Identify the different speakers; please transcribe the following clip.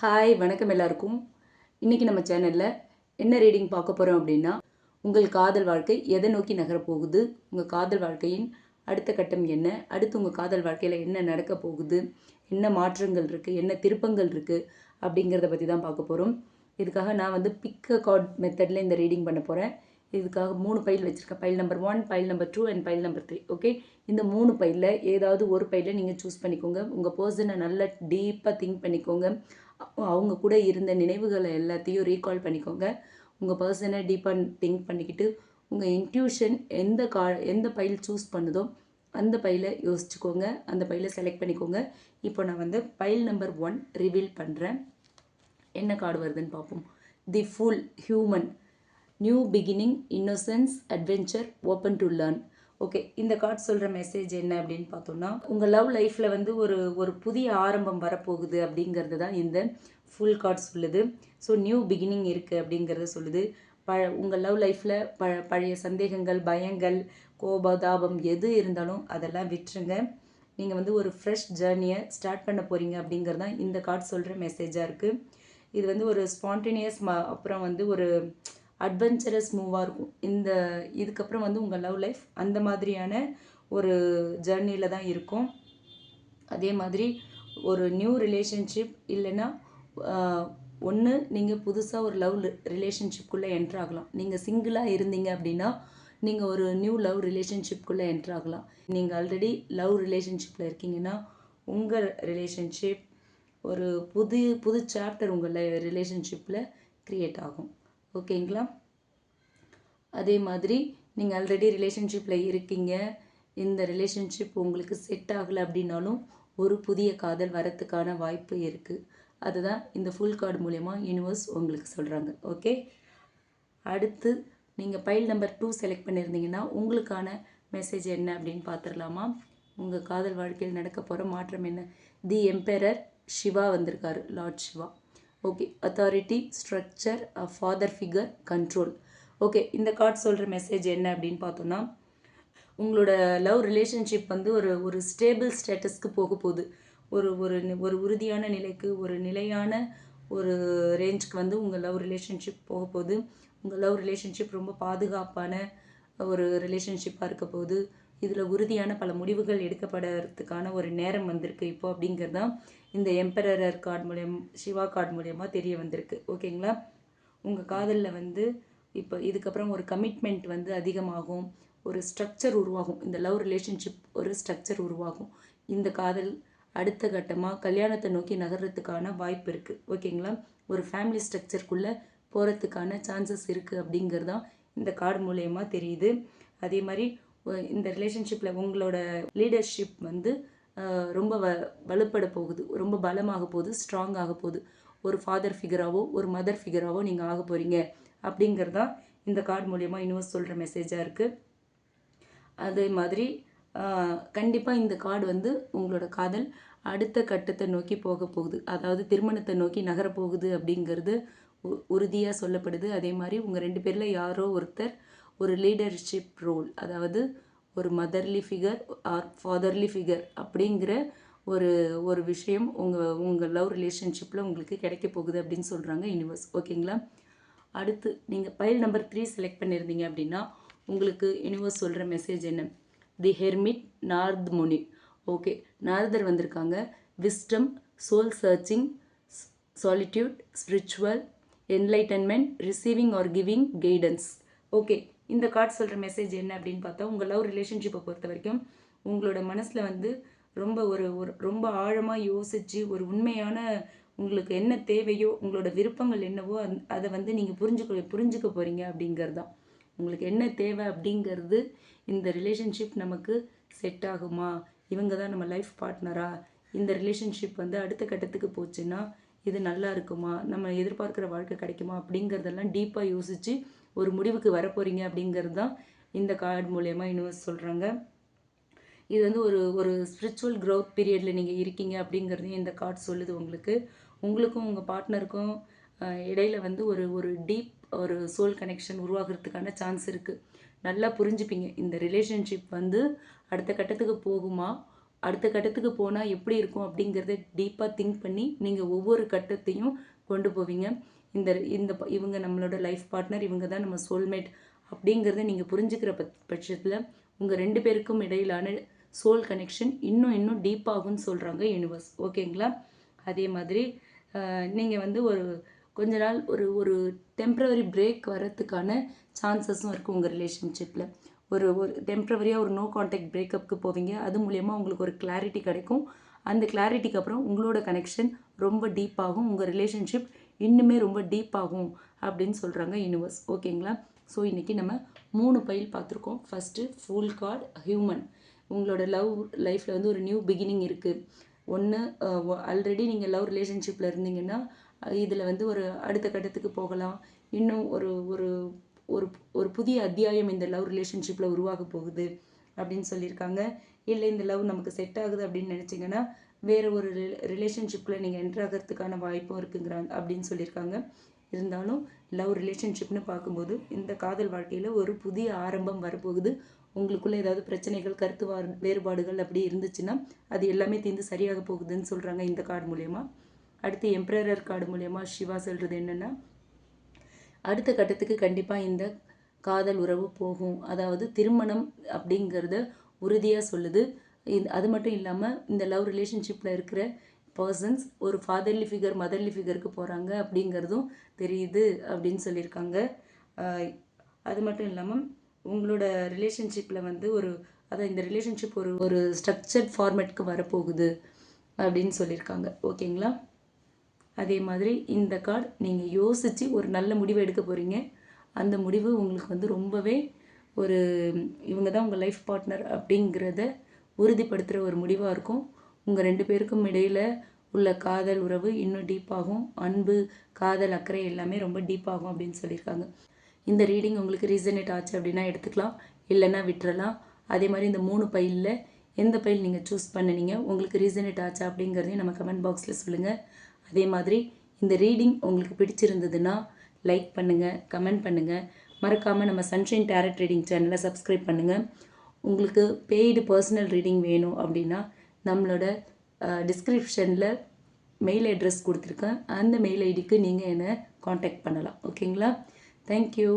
Speaker 1: Hi வணக்கம் எல்லாருக்கும். இன்றைக்கி நம்ம சேனலில் என்ன ரீடிங் பார்க்க போகிறோம் அப்படின்னா உங்கள் காதல் வாழ்க்கை எதை நோக்கி நகரப்போகுது உங்கள் காதல் வாழ்க்கையின் அடுத்த கட்டம் என்ன அடுத்து உங்கள் காதல் வாழ்க்கையில் என்ன நடக்க போகுது என்ன மாற்றங்கள் இருக்குது என்ன திருப்பங்கள் இருக்குது அப்படிங்கிறத பற்றி தான் பார்க்க போகிறோம் இதுக்காக நான் வந்து பிக்க கார்ட் மெத்தடில் இந்த ரீடிங் பண்ண போகிறேன் இதுக்காக மூணு பைல் வச்சுருக்கேன் file number one file number two and file number three okay இந்த மூணு பைலில் ஏதாவது ஒரு பைலில் நீங்கள் சூஸ் பண்ணிக்கோங்க. உங்கள் பர்சனை நல்லா டீப்பாக திங்க் பண்ணிக்கோங்க. அவங்க கூட இருந்த நினைவுகளை எல்லாத்தையும் ரீகால் பண்ணிக்கோங்க. உங்கள் பர்சனை டீப்பாக திங்க் பண்ணிக்கிட்டு உங்கள் இன்ட்யூஷன் எந்த கா எந்த பைல் சூஸ் பண்ணுதோ அந்த பையில் யோசிச்சுக்கோங்க. அந்த பைலை செலக்ட் பண்ணிக்கோங்க. இப்போ நான் வந்து பைல் நம்பர் ஒன் ரிவீல் பண்ணுறேன் என்ன கார்டு வருதுன்னு பார்ப்போம். The full human new beginning innocence adventure open to learn okay இந்த கார்டு சொல்கிற மெசேஜ் என்ன அப்படின்னு பார்த்தோம்னா உங்கள் லவ் லைஃப்பில் வந்து ஒரு ஒரு புதிய ஆரம்பம் வரப்போகுது அப்படிங்கிறது தான் இந்த ஃபுல் கார்டு சொல்லுது. ஸோ நியூ பிகினிங் இருக்குது அப்படிங்கிறத சொல்லுது. ப உங்கள் லவ் லைஃப்பில் ப பழைய சந்தேகங்கள் பயங்கள் கோபதாபம் எது இருந்தாலும் அதெல்லாம் விட்டுருங்க. நீங்கள் வந்து ஒரு ஃப்ரெஷ் ஜேர்னியை ஸ்டார்ட் பண்ண போகிறீங்க அப்படிங்கிறது தான் இந்த கார்டு சொல்கிற மெசேஜாக இருக்குது இது வந்து ஒரு ஸ்பான்டேனியஸ் ம அப்புறம் வந்து ஒரு அட்வென்ச்சரஸ் மூவாக இருக்கும். இந்த இதுக்கப்புறம் வந்து உங்கள் லவ் லைஃப் அந்த மாதிரியான ஒரு ஜேர்னியில் தான் இருக்கும். அதே மாதிரி ஒரு நியூ ரிலேஷன்ஷிப் இல்லைன்னா ஒன்று நீங்கள் புதுசாக ஒரு லவ் ரிலேஷன்ஷிப்குள்ளே என்ட்ரு ஆகலாம். நீங்கள் சிங்கிளாக இருந்தீங்க அப்படின்னா நீங்கள் ஒரு நியூ லவ் ரிலேஷன்ஷிப்குள்ளே என்ட்ரு ஆகலாம். நீங்கள் ஆல்ரெடி லவ் ரிலேஷன்ஷிப்பில் இருக்கீங்கன்னா உங்கள் ரிலேஷன்ஷிப் ஒரு புது புது சாப்டர் உங்கள் ரிலேஷன்ஷிப்பில் க்ரியேட் ஆகும். ஓகேங்களா? அதே மாதிரி நீங்கள் ஆல்ரெடி ரிலேஷன்ஷிப்பில் இருக்கீங்க. இந்த ரிலேஷன்ஷிப் உங்களுக்கு செட் ஆகலை அப்படின்னாலும் ஒரு புதிய காதல் வரத்துக்கான வாய்ப்பு இருக்குது அதுதான் இந்த ஃபுல் கார்டு மூலயமா யூனிவர்ஸ் உங்களுக்கு சொல்கிறாங்க ஓகே அடுத்து நீங்கள் பைல் நம்பர் டூ செலக்ட் பண்ணியிருந்தீங்கன்னா உங்களுக்கான மெசேஜ் என்ன அப்படின்னு பார்த்துடலாமா உங்கள் காதல் வாழ்க்கையில் நடக்க போகிற மாற்றம் என்ன? தி எம்பரர் சிவா வந்திருக்காரு lord Shiva okay authority structure father figure control okay இந்த கார்ட் சொல்கிற மெசேஜ் என்ன அப்படின்னு பார்த்தோன்னா உங்களோட லவ் ரிலேஷன்ஷிப் வந்து ஒரு ஒரு ஸ்டேபிள் ஸ்டேட்டஸ்க்கு போக போகுது. ஒரு ஒரு ஒரு உறுதியான நிலைக்கு ஒரு நிலையான ஒரு ரேஞ்சுக்கு வந்து உங்கள் லவ் ரிலேஷன்ஷிப் போக போகுது. உங்கள் லவ் ரிலேஷன்ஷிப் ரொம்ப பாதுகாப்பான ஒரு ரிலேஷன்ஷிப்பாக இருக்க போகுது. இதில் உறுதியான பல முடிவுகள் எடுக்கப்படுறதுக்கான ஒரு நேரம் வந்திருக்கு இப்போ அப்படிங்கிறது தான் இந்த எம்பரர் கார்டு மூலியம் சிவா கார்டு மூலயமா தெரிய வந்திருக்கு. ஓகேங்களா? உங்கள் காதலில் வந்து இப்போ இதுக்கப்புறம் ஒரு கமிட்மெண்ட் வந்து அதிகமாகும். ஒரு ஸ்ட்ரக்சர் உருவாகும். இந்த லவ் ரிலேஷன்ஷிப் ஒரு ஸ்ட்ரக்சர் உருவாகும். இந்த காதல் அடுத்த கட்டமாக கல்யாணத்தை நோக்கி நகர்றதுக்கான வாய்ப்பு இருக்குது ஓகேங்களா? ஒரு ஃபேமிலி ஸ்ட்ரக்சருக்குள்ளே போகிறதுக்கான சான்சஸ் இருக்குது அப்படிங்கிறது தான் இந்த கார்டு மூலயமா தெரியுது. அதே மாதிரி இந்த ரிலேஷன்ஷிப்பில் உங்களோட லீடர்ஷிப் வந்து ரொம்ப வ வலுப்பட போகுது. ரொம்ப பலமாக போகுது. ஸ்ட்ராங் ஆக போகுது. ஒரு ஃபாதர் ஃபிகராகவோ ஒரு மதர் ஃபிகராகவோ நீங்கள் ஆக போகிறீங்க அப்படிங்கிறது தான் இந்த கார்டு மூலயமா யூனிவர்ஸ் சொல்கிற மெசேஜாக இருக்குது அதே மாதிரி கண்டிப்பாக இந்த கார்டு வந்து உங்களோட காதல் அடுத்த கட்டத்தை நோக்கி போக போகுது. அதாவது திருமணத்தை நோக்கி நகரப்போகுது அப்படிங்கிறது உறுதியாக சொல்லப்படுது. அதே மாதிரி உங்கள் ரெண்டு பேரில் யாரோ ஒருத்தர் ஒரு லீடர்ஷிப் ரோல் அதாவது ஒரு motherly figure or fatherly figure அப்படிங்கிற ஒரு ஒரு விஷயம் உங்கள் உங்கள் லவ் ரிலேஷன்ஷிப்பில் உங்களுக்கு கிடைக்க போகுது அப்படின்னு சொல்கிறாங்க யூனிவர்ஸ் ஓகேங்களா அடுத்து நீங்கள் பைல் நம்பர் த்ரீ செலக்ட் பண்ணியிருந்தீங்க அப்படின்னா உங்களுக்கு யூனிவர்ஸ் சொல்கிற மெசேஜ் என்ன? தி ஹெர்மிட் நார்த் முனி ஓகே நாரதர் வந்திருக்காங்க. Wisdom soul searching solitude spiritual enlightenment receiving or giving guidance okay இந்த கார்டு சொல்கிற மெசேஜ் என்ன அப்படின்னு பார்த்தா உங்கள் லவ் ரிலேஷன்ஷிப்பை பொறுத்த வரைக்கும் உங்களோட மனசில் வந்து ரொம்ப ஒரு ஒரு ரொம்ப ஆழமாக யோசித்து ஒரு உண்மையான உங்களுக்கு என்ன தேவையோ உங்களோட விருப்பங்கள் என்னவோ அந் அதை வந்து நீங்கள் புரிஞ்சுக்க புரிஞ்சுக்க போகிறீங்க அப்படிங்கிறது தான் உங்களுக்கு என்ன தேவை அப்படிங்கிறது இந்த ரிலேஷன்ஷிப் நமக்கு செட் ஆகுமா? இவங்க தான் நம்ம லைஃப் பார்ட்னரா இந்த ரிலேஷன்ஷிப் வந்து அடுத்த கட்டத்துக்கு போச்சுன்னா இது நல்லா இருக்குமா? நம்ம எதிர்பார்க்குற வாழ்க்கை கிடைக்குமா? அப்படிங்கிறதெல்லாம் டீப்பாக யோசித்து ஒரு முடிவுக்கு வரப்போகிறீங்க அப்படிங்கிறது தான் இந்த கார்டு மூலயமா யூனிவர்ஸ் சொல்கிறாங்க இது வந்து ஒரு ஒரு ஸ்பிரிச்சுவல் க்ரோத் பீரியடில் நீங்கள் இருக்கீங்க அப்படிங்கிறதையும் இந்த கார்டு சொல்லுது உங்களுக்கு. உங்களுக்கும் உங்கள் பார்ட்னருக்கும் இடையில வந்து ஒரு ஒரு டீப் ஒரு சோல் கனெக்ஷன் உருவாகிறதுக்கான சான்ஸ் இருக்குது நல்லா புரிஞ்சுப்பீங்க. இந்த ரிலேஷன்ஷிப் வந்து அடுத்த கட்டத்துக்கு போகுமா? அடுத்த கட்டத்துக்கு போனால் எப்படி இருக்கும் அப்படிங்கிறத டீப்பாக திங்க் பண்ணி நீங்கள் ஒவ்வொரு கட்டத்தையும் கொண்டு போவீங்க. இந்த இந்த ப- இவங்க நம்மளோட லைஃப் பார்ட்னர் இவங்க தான் நம்ம சோல்மேட் அப்படிங்கிறத நீங்கள் புரிஞ்சுக்கிற பட் பட்சத்தில் உங்கள் ரெண்டு பேருக்கும் இடையிலான சோல் கனெக்ஷன் இன்னும் இன்னும் டீப்பாகும்னு சொல்கிறாங்க யூனிவர்ஸ் ஓகேங்களா அதே மாதிரி நீங்கள் வந்து ஒரு கொஞ்ச நாள் ஒரு ஒரு டெம்ப்ரவரி பிரேக் வரத்துக்கான சான்சஸும் இருக்குது உங்கள் ரிலேஷன்ஷிப்பில் ஒரு ஒரு டெம்ப்ரவரியாக ஒரு நோ கான்டாக்ட் பிரேக்கப்புக்கு போவீங்க. அது மூலயமா உங்களுக்கு ஒரு கிளாரிட்டி கிடைக்கும். அந்த கிளாரிட்டிக்கு அப்புறம் உங்களோட கனெக்ஷன் ரொம்ப டீப்பாகும் உங்கள் ரிலேஷன்ஷிப் இன்னுமே ரொம்ப டீப்பாகும் அப்படின்னு சொல்கிறாங்க யூனிவர்ஸ் ஓகேங்களா ஸோ இன்றைக்கி நம்ம மூணு பயில் பார்த்துருக்கோம். ஃபஸ்ட்டு ஃபுல் கார்டு ஹியூமன் உங்களோட லவ் லைஃப்பில் வந்து ஒரு நியூ பிகினிங் இருக்குது ஒன்று ஆல்ரெடி நீங்கள் லவ் ரிலேஷன்ஷிப்பில் இருந்தீங்கன்னா இதில் வந்து ஒரு அடுத்த கட்டத்துக்கு போகலாம். இன்னும் ஒரு ஒரு ஒரு ஒரு புதிய அத்தியாயம் இந்த லவ் ரிலேஷன்ஷிப்பில் உருவாக போகுது அப்படின்னு சொல்லியிருக்காங்க. இல்லை இந்த லவ் நமக்கு செட் ஆகுது அப்படின்னு நினச்சிங்கன்னா வேறு ஒரு ரிலேஷன்ஷிப்பில் நீங்கள் என்ட்ரு ஆகிறதுக்கான வாய்ப்பும் இருக்குங்கிறாங்க அப்படின்னு சொல்லியிருக்காங்க. இருந்தாலும் லவ் ரிலேஷன்ஷிப்னு பார்க்கும்போது இந்த காதல் வாழ்க்கையில் ஒரு புதிய ஆரம்பம் வரப்போகுது. உங்களுக்குள்ளே ஏதாவது பிரச்சனைகள் கருத்து வா வேறுபாடுகள் அப்படி இருந்துச்சுன்னா அது எல்லாமே தீர்ந்து சரியாக போகுதுன்னு சொல்கிறாங்க இந்த கார்டு மூலயமா. அடுத்து எம்ப்ரரர் கார்டு மூலயமா சிவா சொல்கிறது என்னென்னா அடுத்த கட்டத்துக்கு கண்டிப்பாக இந்த காதல் உறவு போகும். அதாவது திருமணம் அப்படிங்கிறத உறுதியாக சொல்லுது. இது அது மட்டும் இல்லாமல் இந்த லவ் ரிலேஷன்ஷிப்பில் இருக்கிற பர்சன்ஸ் ஒரு ஃபாதர்லி ஃபிகர் மதர்லி ஃபிகருக்கு போகிறாங்க அப்படிங்கிறதும் தெரியுது அப்படின்னு சொல்லியிருக்காங்க. அது மட்டும் இல்லாமல் உங்களோட ரிலேஷன்ஷிப்பில் வந்து ஒரு அதான் இந்த ரிலேஷன்ஷிப் ஒரு ஒரு ஸ்ட்ரக்சர்ட் ஃபார்மேட்க்கு வரப்போகுது அப்படின்னு சொல்லியிருக்காங்க. ஓகேங்களா? அதே மாதிரி இந்த கார்டு நீங்கள் யோசித்து ஒரு நல்ல முடிவு எடுக்க போகிறீங்க அந்த முடிவு உங்களுக்கு வந்து ரொம்பவே ஒரு இவங்க தான் உங்கள் லைஃப் பார்ட்னர் அப்படிங்கிறத உறுதிப்படுத்துகிற ஒரு முடிவாக இருக்கும். உங்கள் ரெண்டு பேருக்கும் இடையில் உள்ள காதல் உறவு இன்னும் டீப்பாகும் அன்பு காதல் அக்கறை எல்லாமே ரொம்ப டீப்பாகும் அப்படின்னு சொல்லியிருக்காங்க. இந்த ரீடிங் உங்களுக்கு ரீசனேட் ஆச்சு அப்படின்னா எடுத்துக்கலாம். இல்லைன்னா விட்டுறலாம். அதே மாதிரி இந்த மூணு பைலில் எந்த பைல் நீங்கள் சூஸ் பண்ணுனீங்க உங்களுக்கு ரீசனேட் ஆச்சா அப்படிங்கிறதையும் நம்ம கமெண்ட் பாக்ஸில் சொல்லுங்கள் அதே மாதிரி இந்த ரீடிங் உங்களுக்கு பிடிச்சிருந்ததுன்னா லைக் பண்ணுங்கள் கமெண்ட் பண்ணுங்கள் மறக்காமல் நம்ம சன்ஷைன் டேரட் ரீடிங் சேனலை சப்ஸ்கிரைப் பண்ணுங்கள் உங்களுக்கு பெய்டு பர்சனல் ரீடிங் வேணும் அப்படின்னா நம்மளோட டிஸ்கிரிப்ஷனில் மெயில் அட்ரஸ் கொடுத்துருக்கேன். அந்த மெயில் ஐடிக்கு நீங்கள் என்னை காண்டாக்ட் பண்ணலாம். ஓகேங்களா தேங்க்யூ